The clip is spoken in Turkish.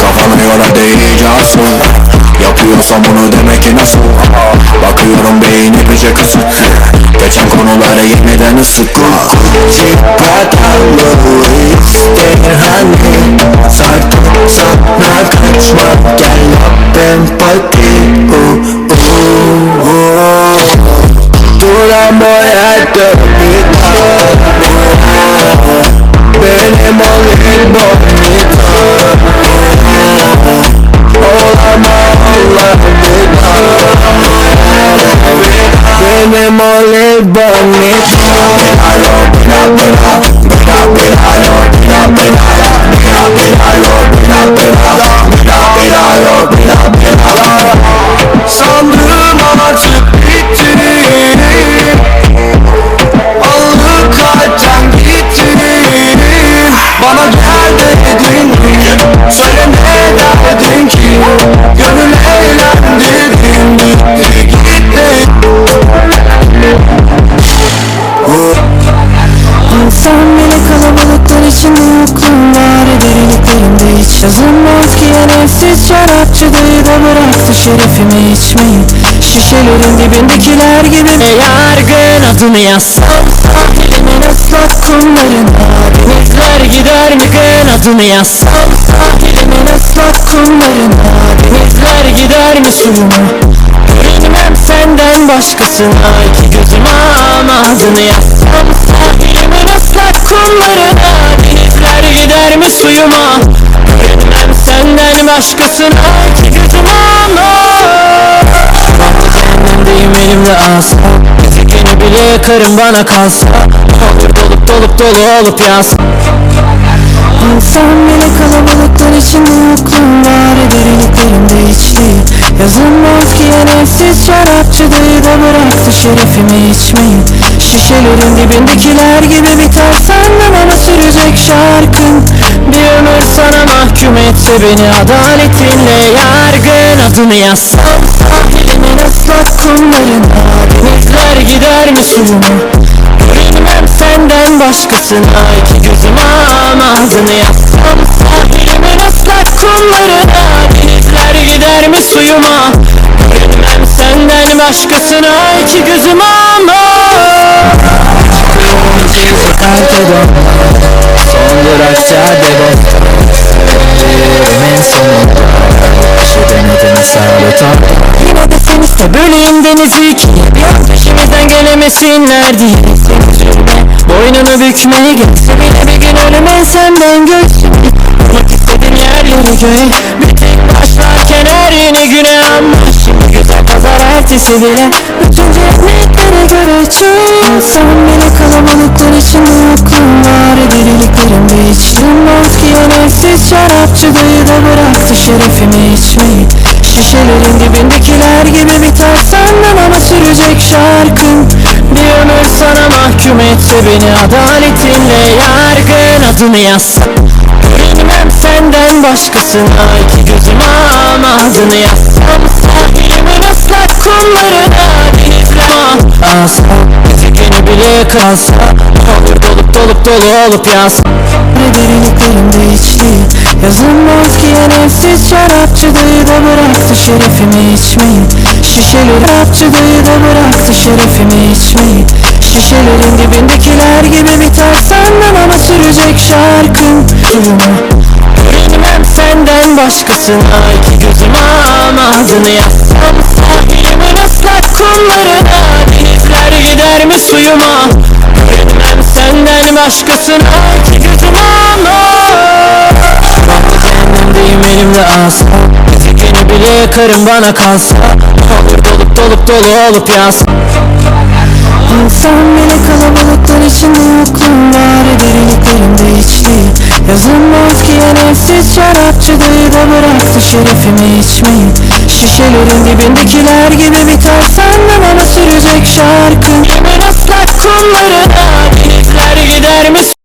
Kafanı yola asıl Yapıyorsam bunu demek nasıl Bakıyorum beyni kasık Geçen konulara yeniden ısık Cipatallı ister bıraktı şerefimi içmeyi Şişelerin dibindekiler gibi. Yargın adını yazsam Sahilimin ıslak kumlarına Denizler gider mi gün adını yazsam? Sahilimin ıslak kumlarına Denizler gider mi suyuma? Görünmem senden başkasına. İki gözüm adını yazsam. Sahilimin ıslak kumlarına Denizler gider mi suyuma? Görünmem senden başkasına. İki gözüm Asa Gezegeni bile yakarım bana kalsa. Olur dolup dolup dolu olup yansın İnsan bile kalabalıklar içinde yokluğun var. Derinliklerimde içtiği Yazılmaz ki nefsiz şarapçıdayı da bıraktı şerefimi içmeyi. Şişelerin dibindekiler gibi biter senden ama sürecek şarkın. Bir ömür sana mahkum etse beni adaletinle yargın Adını yazsam ıslak kumlarına Denizler gider mi suyuma Görünmem senden başkasına iki gözüm ağzını yazsam Sahilimin ıslak kumlarına Denizler gider mi suyuma? Görünmem senden başkasına iki gözüm Arkada Son durak cadde bostan Yürümenin sonunda Şu denedin isabet iste böleyim denizi ikiye Bir an peşimizden gelemesinler diye. Üzülme boynunu bükmeye gelse bile bir gün ölüme senden görsün Olmak istediğin yerleri göre Bir tek başlarken her yeni güne ama Şimdi güzel pazar ertesi bile Bütün cennetlere göre çok Sen bile kalabalıklar içinde yokluğun var. Deliliklerimde içtim ki nefsiz şarapçıdayı da bıraktı şerefimi içmeyi Şişelerin dibindekiler gibi biter senden ama sürecek şarkın. Bir ömür sana mahkum etse beni adaletinle yargın Adını yazsam Görünmem senden başkasına iki gözüm adını yazsam Sahilimin ıslak kumlarına denizler Asla gezegeni bile kalsa Olur dolup dolup dolu olup yansın Derinliklerimde içtiği Yazılmaz ki nefsiz şarapçıdayı da bıraktı şerefimi içmeyi. Şişeleri şarapçıdayı da bıraktı şerefimi içmeyi. Şişelerin dibindekiler gibi biter senden ama sürecek şarkın Durma Görünmem senden başkasına iki gözüm adını yazsam Sahilimin ıslak kumlarına Denizler gider mi suyuma? Görünmem senden başkasına yansa Etekini bile yakarım bana kalsa. Olur dolup dolup dolu olup yansa İnsan bile kalabalıklar içinde yokluğum var. Derinliklerimde hiç değil Yazılmaz ki en evsiz şarapçıdayı da bıraktı şerefimi içmeyi. Şişelerin dibindekiler gibi biter senden ana sürecek şarkı. Hemen ıslak kumlarına denizler gider misin?